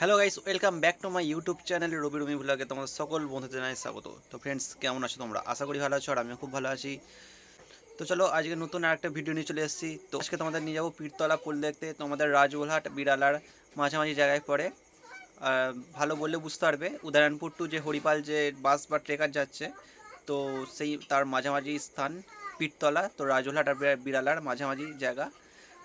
Hello guys welcome back to my YouTube channel Rabi Rumi ভ্লগে তোমাদের সকল বন্ধুদের জানাই স্বাগত। তো ফ্রেন্ডস কেমন আছো তোমরা? আশা করি ভালো আছো আর আমিও খুব ভালো আছি। তো চলো, আজকে নতুন আরেকটা ভিডিও নিয়ে চলে এসেছি। তো আজকে তোমাদের নিয়ে যাব পীরতলা পুল দেখতে। তোমাদের রাজবুলহাট বিড়ালার মাঝামাঝি জায়গায় পড়ে। আর ভালো বললে বুঝতে পারবে, উদয়নপুর টু যে হরিপাল যে বাস বা ট্রেকার যাচ্ছে, তো সেই তার মাঝামাঝি স্থান পীরতলা। তো রাজবুলহাট আর বিড়ালার মাঝামাঝি জায়গা।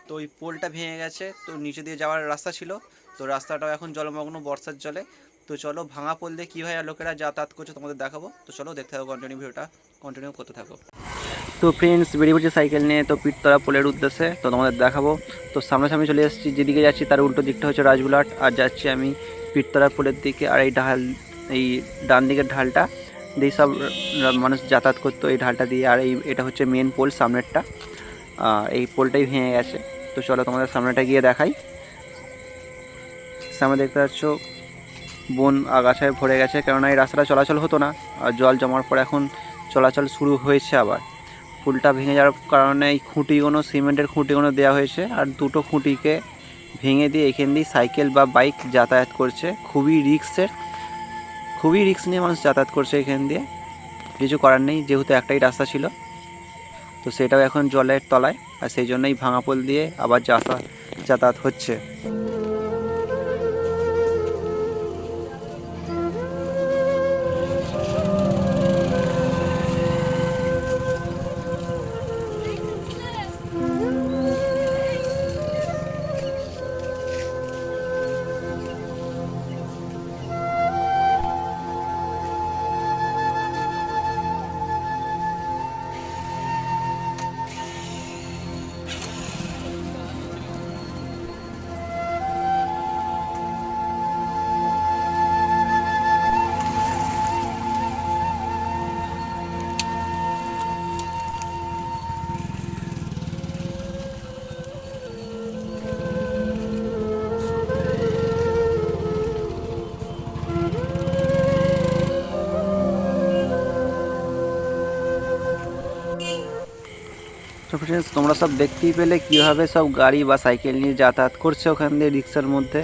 তো ওই পোলটা ভেঙে গেছে। তো নিচে দিয়ে যাওয়ার রাস্তা ছিল। তো রাস্তাটাও এখন জলমগ্ন, বর্ষার জলে। তো চলো, ভাঙা দিয়ে কীভাবে লোকেরা যাতায়াত করছে তোমাদের দেখাবো। তো চলো, দেখতে থাকো কন্টিনিউ ভিডিওটা কন্টিনিউ করতে থাকো। তো ফ্রেন্ডস বেরিয়ে পড়ছি সাইকেল নিয়ে, তো পিঠতলা পোলের উদ্দেশ্যে, তো তোমাদের দেখাবো। তো সামনাসামনি চলে এসেছি, যেদিকে যাচ্ছি তার উল্টো দিকটা হচ্ছে রাজগুলাট, আর যাচ্ছি আমি পিঠতলা পোলের দিকে, আর এই ঢাল, এই ডান দিকের ঢালটা দিয়ে সব মানুষ যাতায়াত করতো এই ঢালটা দিয়ে, আর এই, এটা হচ্ছে মেন পোল সামনেরটা। এই পোলটাই ভেঙে গেছে। তো চলো, তোমাদের সামনেটা গিয়ে দেখাই। সামনে দেখতে পাচ্ছ বন আগাছায় ভরে গেছে। কেননা এই রাস্তাটা চলাচল হতো না আর জল জমার পর এখন চলাচল শুরু হয়েছে আবার। পুলটা ভেঙে যাওয়ার কারণে এই খুঁটিগুলো, সিমেন্টের খুঁটিগুলো দেওয়া হয়েছে আর দুটো খুঁটিকে ভেঙে দিয়ে এখান দিয়ে সাইকেল বা বাইক যাতায়াত করছে। খুবই রিক্সের, খুবই রিক্স নিয়ে মানুষ যাতায়াত করছে এখান দিয়ে। কিছু করার নেই, যেহেতু একটাই রাস্তা ছিল। তো সেটাও এখন জলের তলায় আর সেই জন্যই ভাঙা পোল দিয়ে আবার যাতা, যাতায়াত হচ্ছে। তো ফ্রেন্ডস তোমরা সব দেখতেই পেলে কীভাবে সব গাড়ি বা সাইকেল নিয়ে যাতায়াত করছে ওখান দিয়ে রিক্সার মধ্যে।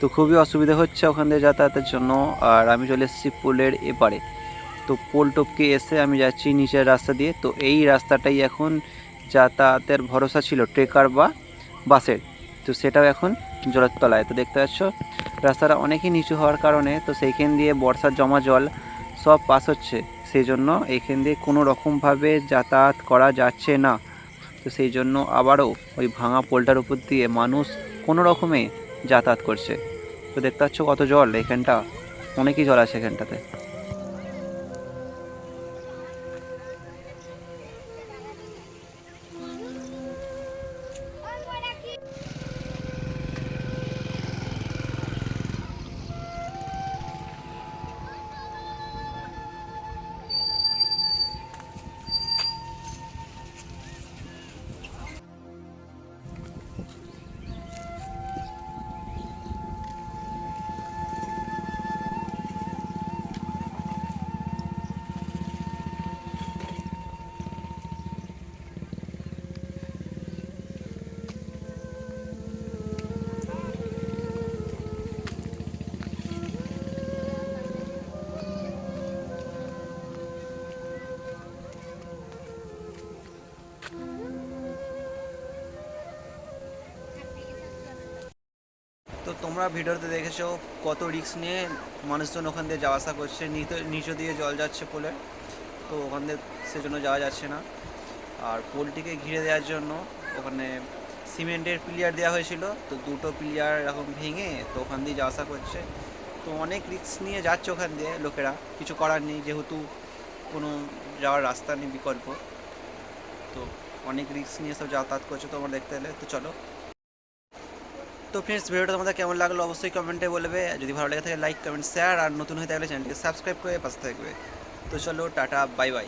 তো খুবই অসুবিধা হচ্ছে ওখান দিয়ে যাতায়াতের জন্য। আর আমি চলে এসেছি পোলের এপারে। তো পোল টপকে এসে আমি যাচ্ছি নিচের রাস্তা দিয়ে। তো এই রাস্তাটাই এখন যাতায়াতের ভরসা ছিল ট্রেকার বা বাসের। তো সেটাও এখন জলের তলায় তো দেখতে পাচ্ছ, রাস্তাটা অনেকই নিচু হওয়ার কারণে তো সেইখান দিয়ে বর্ষার জমা জল সব পাস হচ্ছে। সেই জন্য এখান দিয়ে কোনো রকমভাবে যাতায়াত করা যাচ্ছে না। তো সেই জন্য আবারও ওই ভাঙা পোলটার উপর দিয়ে মানুষ কোনো রকমে যাতায়াত করছে। তো দেখতে পাচ্ছ কত জল, এখানটা অনেকই জল আছে এখানটাতে। তোমরা ভিডিওতে দেখেছ কত রিস্ক নিয়ে মানুষজন ওখান দিয়ে যাওয়া আসা করছে। নিচে দিয়ে জল যাচ্ছে পোলে। তো ওখান দিয়ে সেজন্য যাওয়া যাচ্ছে না। আর পোলটিকে ঘিরে দেওয়ার জন্য ওখানে সিমেন্টের পিলিয়ার দেওয়া হয়েছিল। তো দুটো পিলিয়ার এখন ভেঙে তো ওখান দিয়ে যাওয়া আসা করছে। তো অনেক রিস্ক নিয়ে যাচ্ছে ওখান দিয়ে লোকেরা। কিছু করার নেই, যেহেতু কোনো যাওয়ার রাস্তা নেই বিকল্প। তো অনেক রিস্ক নিয়ে সব যাতায়াত করছে তোমরা দেখতে এলে তো চলো তো ফ্রেন্ডস ভিডিওটা তোমাদের কেমন লাগল অবশ্যই কমেন্টে বলবে। যদি ভালো লাগে থাকে লাইক কমেন্ট শেয়ার আর নতুন হয়ে থাকলে চ্যানেলটিকে সাবস্ক্রাইব করে পাশে থাকবে। তো চলো, টাটা বাই বাই